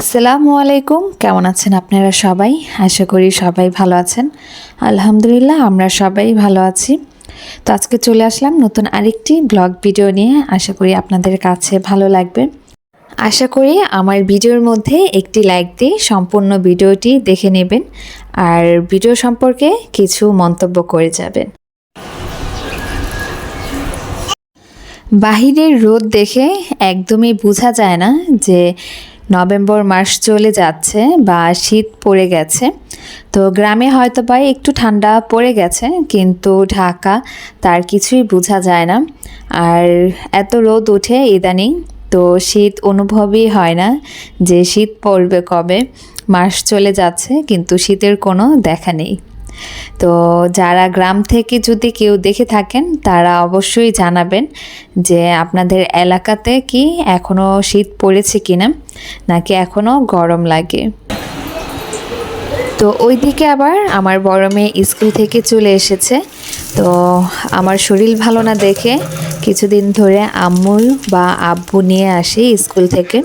আসসালামু আলাইকুম। কেমন আছেন আপনারা সবাই? আশা করি সবাই ভালো আছেন। আলহামদুলিল্লাহ, আমরা সবাই ভালো আছি। তো আজকে চলে আসলাম নতুন আরেকটি ব্লগ ভিডিও নিয়ে। আশা করি আপনাদের কাছে ভালো লাগবে। আশা করি আমার ভিডিওর মধ্যে একটি লাইক দিয়ে সম্পূর্ণ ভিডিওটি দেখে নেবেন আর ভিডিও সম্পর্কে কিছু মন্তব্য করে যাবেন। বাহিরের রোদ দেখে একদমই বোঝা যায় না যে নভেম্বর মাস চলে যাচ্ছে বা শীত পড়ে গেছে। তো গ্রামে হয়তো বা একটু ঠান্ডা পড়ে গেছে, কিন্তু ঢাকা তার কিছুই বোঝা যায় না। আর এত রোদ ওঠে ইদানিং, তো শীত অনুভবই হয় না যে শীত পড়বে কবে। মাস চলে যাচ্ছে, কিন্তু শীতের কোনো দেখা নেই। তো যারা গ্রাম থেকে যদি কেউ দেখে থাকেন, তারা অবশ্যই জানাবেন যে আপনাদের এলাকাতে কি এখনও শীত পড়েছে কিনা, নাকি এখনও গরম লাগে। তো ওইদিকে আবার আমার বড় মেয়ে স্কুল থেকে চলে এসেছে। তো আমার শরীর ভালো না দেখে কিছুদিন ধরে আম্মু বা আব্বু নিয়ে আসি স্কুল থেকে।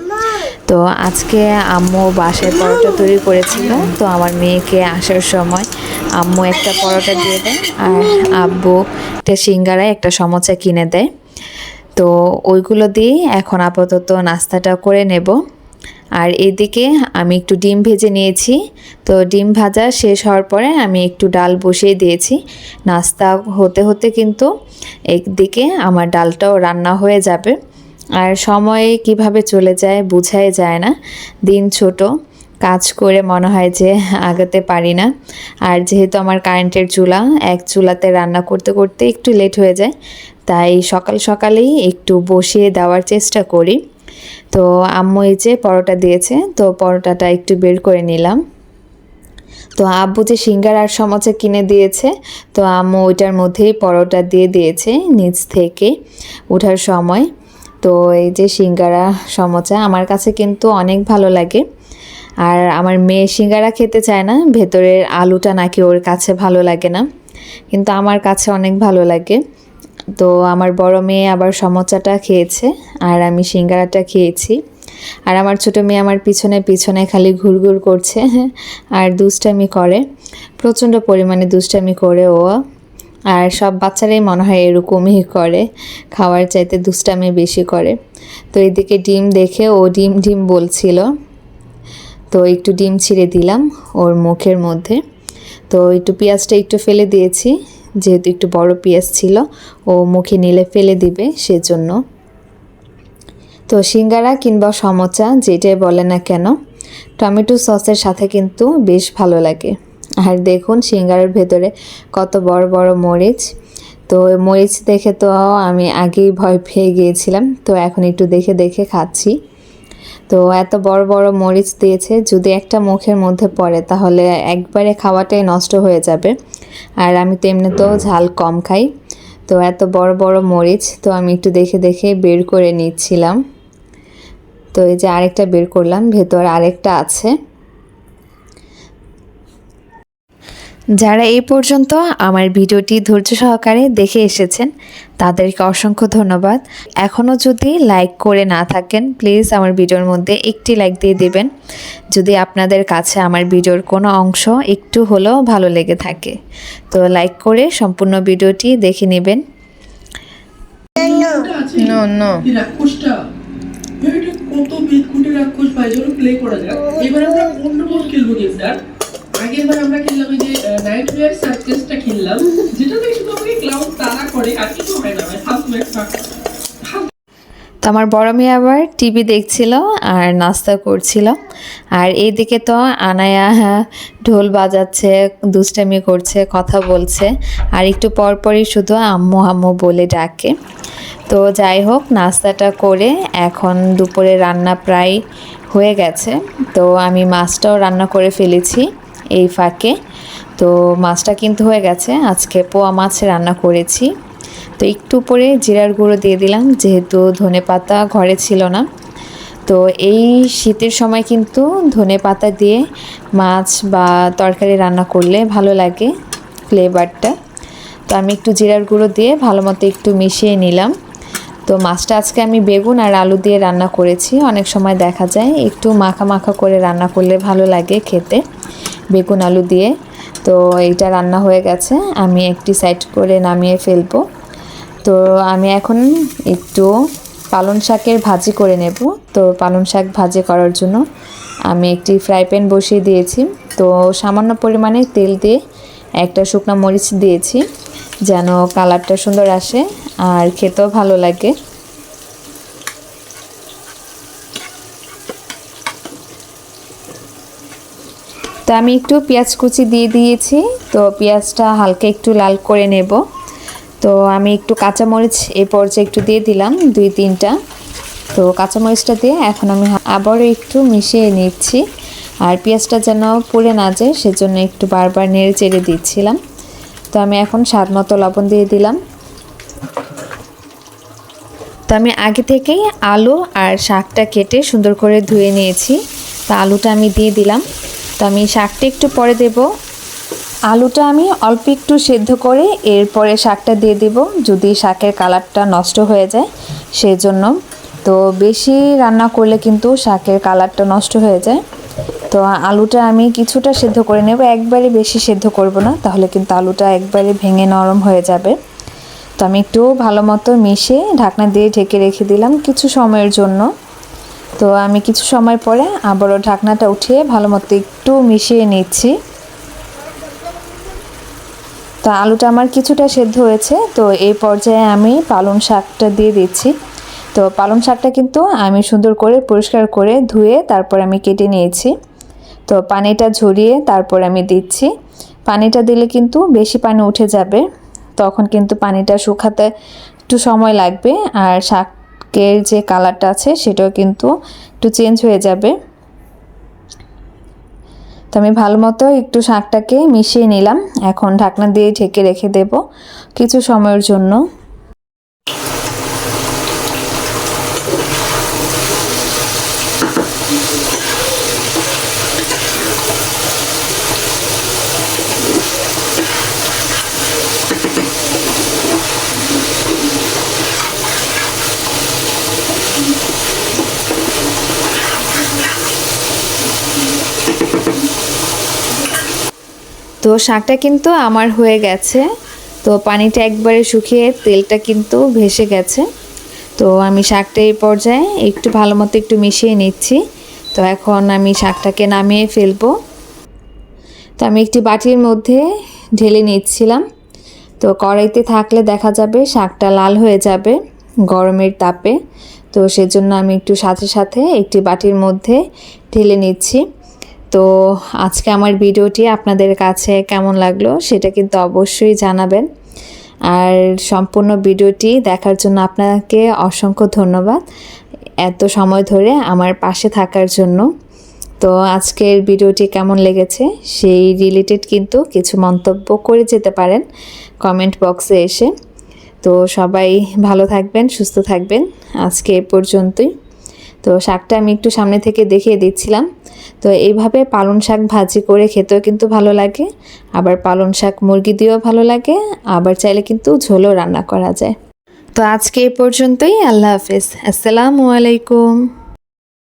তো আজকে আম্মু বাসায় পরোটা তৈরি করেছিল। তো আমার মেয়েকে আসার সময় আম্মু একটা পরোটা দিয়ে দেয় আর আব্বু একটা সিঙ্গারায় একটা সমোচা কিনে দেয়। তো ওইগুলো দিয়ে এখন আপাতত নাস্তাটা করে নেব। আর এদিকে আমি একটু ডিম ভেজে নিয়েছি। তো ডিম ভাজা শেষ হওয়ার পরে আমি একটু ডাল বসিয়ে দিয়েছি। নাস্তা হতে হতে কিন্তু একদিকে আমার ডালটাও রান্না হয়ে যাবে। আর সময় কীভাবে চলে যায় বোঝাই যায় না। দিন ছোট, কাজ করে মনে হয় যে আগাতে পারি না। আর যেহেতু আমার কারেন্টের চুলা, এক চুলাতে রান্না করতে করতে একটু লেট হয়ে যায়, তাই সকাল সকালেই একটু বসিয়ে দেওয়ার চেষ্টা করি। তো আম্মু এই যে পরোটা দিয়েছে, তো পরোটাটা একটু বের করে নিলাম। তো আব্বু যে সিঙ্গার আর সমোচা কিনে দিয়েছে, তো আম্মু ওইটার মধ্যেই পরোটা দিয়ে দিয়েছে নিচ থেকে ওঠার সময়। তো এই যে সিঙ্গারা সমোচা আমার কাছে কিন্তু অনেক ভালো লাগে। আর আমার মেয়ে সিঙ্গারা খেতে চায় না, ভেতরের আলুটা নাকি ওর কাছে ভালো লাগে না, কিন্তু আমার কাছে অনেক ভালো লাগে। তো আমার বড় মেয়ে আবার সমোচাটা খেয়েছে, আর আমি সিঙ্গারাটা খেয়েছি। আর আমার ছোটো মেয়ে আমার পিছনে পিছনে খালি ঘুরঘুর করছে আর দুষ্টামি করে, প্রচণ্ড পরিমাণে দুষ্টামি করে ও। আর সব বাচ্চারাই মনে হয় এরকমই করে, খাওয়ার চাইতে দুষ্টামি বেশি করে। তো এদিকে ডিম দেখে ও ডিম ডিম বলছিল। তো একটু ডিম ছিঁড়ে দিলাম ওর মুখের মধ্যে। তো একটু পেঁয়াজটা একটু ফেলে দিয়েছি, যেহেতু একটু বড় পেঁয়াজ ছিল, ও মুখে নিলে ফেলে দিবে সেজন্য। তো সিঙ্গারা কিংবা সমোচা, যেটাই বলে না কেন, টমেটো সসের সাথে কিন্তু বেশ ভালো লাগে। আর দেখুন সিঙ্গারার ভেতরে কত বড় বড় মরিচ। তো মরিচ দেখে তো আমি আগেই ভয় পেয়ে গিয়েছিলাম। তো এখন একটু দেখে দেখে খাচ্ছি। তো এত বড় বড় মরিচ দিয়েছে, যদি একটা মুখের মধ্যে পড়ে তাহলে একবারে খাওয়াটাই নষ্ট হয়ে যাবে। আর আমি তো এমনিতেও ঝাল কম খাই। তো এত বড় বড় মরিচ, তো আমি একটু দেখে দেখে বের করে নিচ্ছিলাম। তো এই যে আরেকটা বের করলাম, ভেতর আরেকটা আছে। যারা এই পর্যন্ত আমার ভিডিওটি ধৈর্য সহকারে দেখে এসেছেন তাদেরকে অসংখ্য ধন্যবাদ। এখনও যদি লাইক করে না থাকেন প্লিজ আমার ভিডিওর মধ্যে একটি লাইক দিয়ে দেবেন। যদি আপনাদের কাছে আমার ভিডিওর কোনো অংশ একটু হলেও ভালো লেগে থাকে তো লাইক করে সম্পূর্ণ ভিডিওটি দেখে নেবেন। কত রাক্ষস ভাই প্লে করা যাক এবার আমরা অন্য বোর্ড খেলব কি স্যার আগের আমরা খেললাম যে নাইট ওয়ার খেললাম। যেটাতে শুধু আমাকে ক্লাউড তারা করে, আর কিছু হয় না একটা তো আমার বড় মেয়ে আবার টিভি দেখছিল আর নাস্তা করছিল। আর এইদিকে তো আনায়া ঢোল বাজাচ্ছে, দুষ্টামি করছে, কথা বলছে। আর একটু পরপরই শুধু আম্মু আম্মু বলে ডাকে। তো যাই হোক, নাস্তাটা করে এখন দুপুরে রান্না প্রায় হয়ে গেছে। তো আমি মাছটাও রান্না করে ফেলেছি। এই ফাঁকে। তো মাছটা কিন্তু হয়ে গেছে। আজকে পোয়া মাছ রান্না করেছি। তো একটু পরে জিরার গুঁড়ো দিয়ে দিলাম, যেহেতু ধনে পাতা ঘরে ছিল না। তো এই শীতের সময় কিন্তু ধনে পাতা দিয়ে মাছ বা তরকারি রান্না করলে ভালো লাগে ফ্লেভারটা তো আমি একটু জিরার গুঁড়ো দিয়ে ভালো মতো একটু মিশিয়ে নিলাম। তো মাছটা আজকে আমি বেগুন আর আলু দিয়ে রান্না করেছি। অনেক সময় দেখা যায় একটু মাখা মাখা করে রান্না করলে ভালো লাগে খেতে। বেগুন আলু দিয়ে। তো এইটা রান্না হয়ে গেছে। আমি একটি সাইড করে নামিয়ে ফেলব। তো আমি এখন একটু পালং শাকের ভাজি করে নেব। তো পালং শাক ভাজি করার জন্য আমি একটি ফ্রাই প্যান বসিয়ে দিয়েছি। তো সামান্য পরিমাণে তেল দিয়ে একটা শুকনো মরিচ দিয়েছি যেন কালারটা সুন্দর আসে আর খেতেও ভালো লাগে। তো আমি একটু পেঁয়াজ কুচি দিয়ে দিয়েছি। তো পেঁয়াজটা হালকা একটু লাল করে নেব। তো আমি একটু কাঁচামরিচ এই পর্যায়ে একটু দিয়ে দিলাম, দুই তিনটা। তো কাঁচামরিচটা দিয়ে এখন আমি আবারও একটু মিশিয়ে নিচ্ছি। আর পেঁয়াজটা যেন পুড়ে না যায়, সেজন্য একটু বারবার নেড়ে চেড়ে দিচ্ছিলাম। তো আমি এখন স্বাদ মতো লবণ দিয়ে দিলাম। তো আমি আগে থেকেই আলু আর শাকটা কেটে সুন্দর করে ধুয়ে নিয়েছি। তো আলুটা আমি দিয়ে দিলাম। তো আমি শাকটা একটু পরে দেব। আলুটা আমি অল্প একটু সেদ্ধ করে এরপরে শাকটা দিয়ে দেব, যদি শাকের কালারটা নষ্ট হয়ে যায় সেই জন্য তো বেশি রান্না করলে কিন্তু শাকের কালারটা নষ্ট হয়ে যায়। তো আলুটা আমি কিছুটা সেদ্ধ করে নেব, একবারে বেশি সেদ্ধ করব না, তাহলে কিন্তু আলুটা একবারে ভেঙে নরম হয়ে যাবে। তো আমি একটু ভালো মতো মিশিয়ে ঢাকনা দিয়ে ঢেকে রেখে দিলাম কিছু সময়ের জন্য। তো আমি কিছু সময় পরে আবারও ঢাকনাটা উঠিয়ে ভালো মতো একটু মিশিয়ে নিচ্ছি। তো আলুটা আমার কিছুটা সেদ্ধ হয়েছে, তো এই পর্যায়ে আমি পালং শাকটা দিয়ে দিচ্ছি। তো পালং শাকটা কিন্তু আমি সুন্দর করে পরিষ্কার করে ধুয়ে তারপর আমি কেটে নিয়েছি। তো পানিটা ঝরিয়ে তারপর আমি দিচ্ছি। পানিটা দিলে কিন্তু বেশি পানি উঠে যাবে, তখন কিন্তু পানিটা শুকাতে একটু সময় লাগবে, আর শাকের যে কালারটা আছে সেটাও কিন্তু একটু চেঞ্জ হয়ে যাবে। তো আমি ভালো মতো একটু শাকটাকে মিশিয়ে নিলাম। এখন ঢাকনা দিয়ে ঢেকে রেখে দেব কিছু সময়ের জন্য। তো শাকটা কিন্তু আমার হয়ে গেছে। তো পানিটা একবারে শুকিয়ে তেলটা কিন্তু ভেসে গেছে। তো আমি শাকটা এই পর্যায়ে একটু ভালো মতো একটু মিশিয়ে নিচ্ছি। তো এখন আমি শাকটাকে নামিয়ে ফেলব। তো আমি একটি বাটির মধ্যে ঢেলে নিচ্ছিলাম। তো কড়াইতে থাকলে দেখা যাবে শাকটা লাল হয়ে যাবে গরমের তাপে। তো সেজন্য আমি একটু সাথে সাথে একটি বাটির মধ্যে ঢেলে নিচ্ছি। তো আজকে আমার ভিডিওটি আপনাদের কাছে কেমন লাগল সেটা কিন্তু অবশ্যই জানাবেন। আর সম্পূর্ণ ভিডিওটি দেখার জন্য আপনাকে অসংখ্য ধন্যবাদ এত সময় ধরে আমার পাশে থাকার জন্য। তো আজকের ভিডিওটি কেমন লেগেছে সেই রিলেটেড কিন্তু কিছু মন্তব্য করে যেতে পারেন কমেন্ট বক্সে এসে। তো সবাই ভালো থাকবেন, সুস্থ থাকবেন। আজকে এ পর্যন্তই। তো শাকটা আমি একটু সামনে থেকে দেখিয়ে দিচ্ছিলাম। তো এইভাবে পালন শাক ভাজি করে খেতেও কিন্তু ভালো লাগে, আবার পালন শাক মুরগি দিয়েও ভালো লাগে, আবার চাইলে কিন্তু ঝোলও রান্না করা যায়। তো আজকে এ পর্যন্তই, আল্লাহ হাফেজ। আসসালামু আলাইকুম।